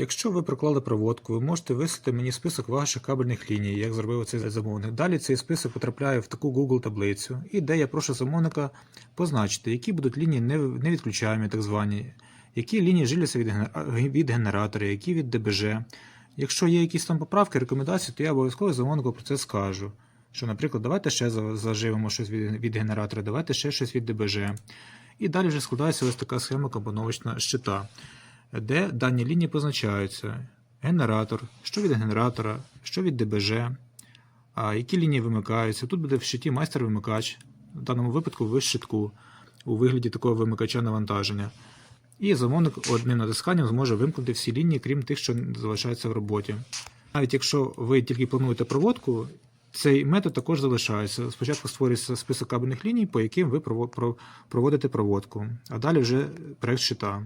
Якщо ви проклали проводку, ви можете вислати мені список ваших кабельних ліній, як зробив цей замовник. Далі цей список потрапляє в таку Google таблицю, і де я прошу замовника позначити, які будуть лінії не- невідключаємі, так звані, які лінії жиляться від, генератора, які від ДБЖ. Якщо є якісь там поправки, рекомендації, то я обов'язково замовнику про це скажу. Що, наприклад, давайте ще заживемо щось від генератора, давайте ще щось від ДБЖ. І далі вже складається ось така схема компоновочна щита, де дані лінії позначаються. Генератор, що від генератора, що від ДБЖ, які лінії вимикаються. Тут буде в щиті майстер-вимикач, в даному випадку в щитку, у вигляді такого вимикача навантаження. І замовник одним натисканням зможе вимкнути всі лінії, крім тих, що залишаються в роботі. Навіть якщо ви тільки плануєте проводку, цей метод також залишається. Спочатку створюється список кабельних ліній, по яким ви проводите проводку, а далі вже проект щита.